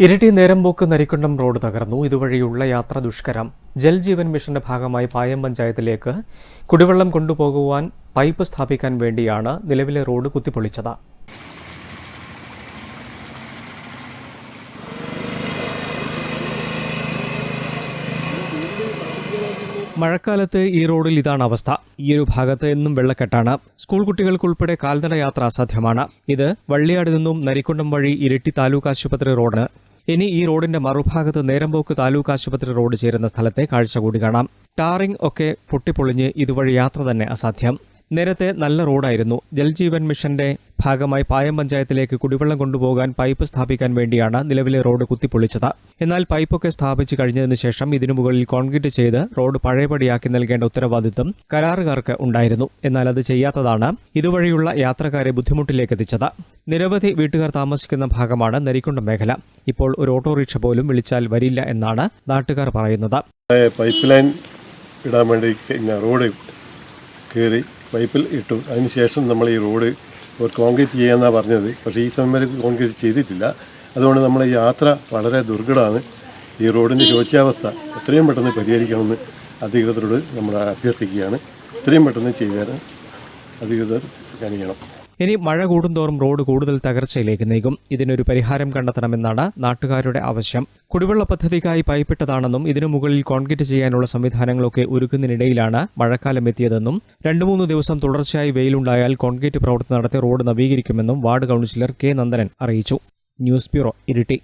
ഇരട്ടി നേരമ്പോക്ക് നരിക്കുണ്ടം റോഡ് തകർന്നു. ഇതുവഴിയുള്ള യാത്ര ദുഷ്കരം. ജൽജീവൻ മിഷന്റെ ഭാഗമായി പായം പഞ്ചായത്തിലേക്ക് കുടിവെള്ളം കൊണ്ടുപോകുവാൻ പൈപ്പ് സ്ഥാപിക്കാൻ വേണ്ടിയാണ് നിലവിലെ റോഡ് കുത്തിപ്പൊളിച്ചത്. മഴക്കാലത്ത് ഈ റോഡിൽ ഇതാണ് അവസ്ഥ. ഈ ഒരു ഭാഗത്ത് എന്നും വെള്ളക്കെട്ടാണ്. സ്കൂൾ കുട്ടികൾക്കുൾപ്പെടെ കാൽനട യാത്ര അസാധ്യമാണ്. ഇത് വള്ളിയാട് നിന്നും നരിക്കുണ്ടം വഴി ഇരട്ടി താലൂക്ക് ആശുപത്രി റോഡ് ഇനി ഈ റോഡിന്റെ മറുഭാഗത്ത് നേരമ്പോക്ക് താലൂക്ക് ആശുപത്രി റോഡ് ചേരുന്ന സ്ഥലത്തെ കാഴ്ച കൂടി കാണാം. ടാറിംഗ് ഒക്കെ പൊട്ടിപ്പൊളിഞ്ഞ് ഇതുവഴി യാത്ര തന്നെ അസാധ്യം. നേരത്തെ നല്ല റോഡായിരുന്നു. ജൽജീവൻ മിഷന്റെ ഭാഗമായി പായം പഞ്ചായത്തിലേക്ക് കുടിവെള്ളം കൊണ്ടുപോകാൻ പൈപ്പ് സ്ഥാപിക്കാൻ വേണ്ടിയാണ് നിലവിലെ റോഡ് കുത്തിപ്പൊളിച്ചത്. എന്നാൽ പൈപ്പൊക്കെ സ്ഥാപിച്ചു കഴിഞ്ഞതിന് ശേഷം ഇതിനു മുകളിൽ കോൺക്രീറ്റ് ചെയ്ത് റോഡ് പഴയപടിയാക്കി നൽകേണ്ട ഉത്തരവാദിത്തം കരാറുകാർക്ക് ഉണ്ടായിരുന്നു. എന്നാൽ അത് ചെയ്യാത്തതാണ് ഇതുവഴിയുള്ള യാത്രക്കാരെ ബുദ്ധിമുട്ടിലേക്ക് എത്തിച്ചത് നിരവധി വീട്ടുകാർ താമസിക്കുന്ന ഭാഗമാണ് നരിക്കുണ്ട മേഖല. ഇപ്പോൾ ഒരു ഓട്ടോറിക്ഷ പോലും വിളിച്ചാൽ വരില്ല എന്നാണ് നാട്ടുകാർ പറയുന്നത്. പൈപ്പ് ലൈൻ ഇടാൻ വേണ്ടി റോഡ് കയറി പൈപ്പിൽ ഇട്ടു. അതിനുശേഷം നമ്മൾ ഈ റോഡ് കോൺക്രീറ്റ് ചെയ്യാമെന്നാണ് പറഞ്ഞത്. പക്ഷേ ഈ സമയം വരെ കോൺക്രീറ്റ് ചെയ്തിട്ടില്ല. അതുകൊണ്ട് നമ്മൾ യാത്ര വളരെ ദുർഘടമാണ്. ഈ റോഡിന്റെ ശോച്യാവസ്ഥ എത്രയും പെട്ടെന്ന് പരിഹരിക്കണമെന്ന് അധികൃതരോട് നമ്മൾ അഭ്യർത്ഥിക്കുകയാണ്. എത്രയും പെട്ടെന്ന് ചെയ്തു തരാൻ അധികൃതർ കാണിക്കണം ഇനി മഴ കൂടുന്തോറും റോഡ് കൂടുതൽ തകർച്ചയിലേക്ക് നീങ്ങും ഇതിനൊരു പരിഹാരം കണ്ടെത്തണമെന്നാണ് നാട്ടുകാരുടെ ആവശ്യം. കുടിവെള്ള പദ്ധതിക്കായി പൈപ്പിട്ടതാണെന്നും ഇതിനു മുകളിൽ കോൺക്രീറ്റ് ചെയ്യാനുള്ള സംവിധാനങ്ങളൊക്കെ ഒരുക്കുന്നതിനിടയിലാണ് മഴക്കാലം എത്തിയതെന്നും രണ്ടു മൂന്ന് ദിവസം തുടർച്ചയായി വെയിലുണ്ടായാൽ കോൺക്രീറ്റ് പ്രവൃത്തി നടത്തി റോഡ് നവീകരിക്കുമെന്നും വാർഡ് കൌൺസിലർ കെ നന്ദനൻ അറിയിച്ചു. News bureau Iritty.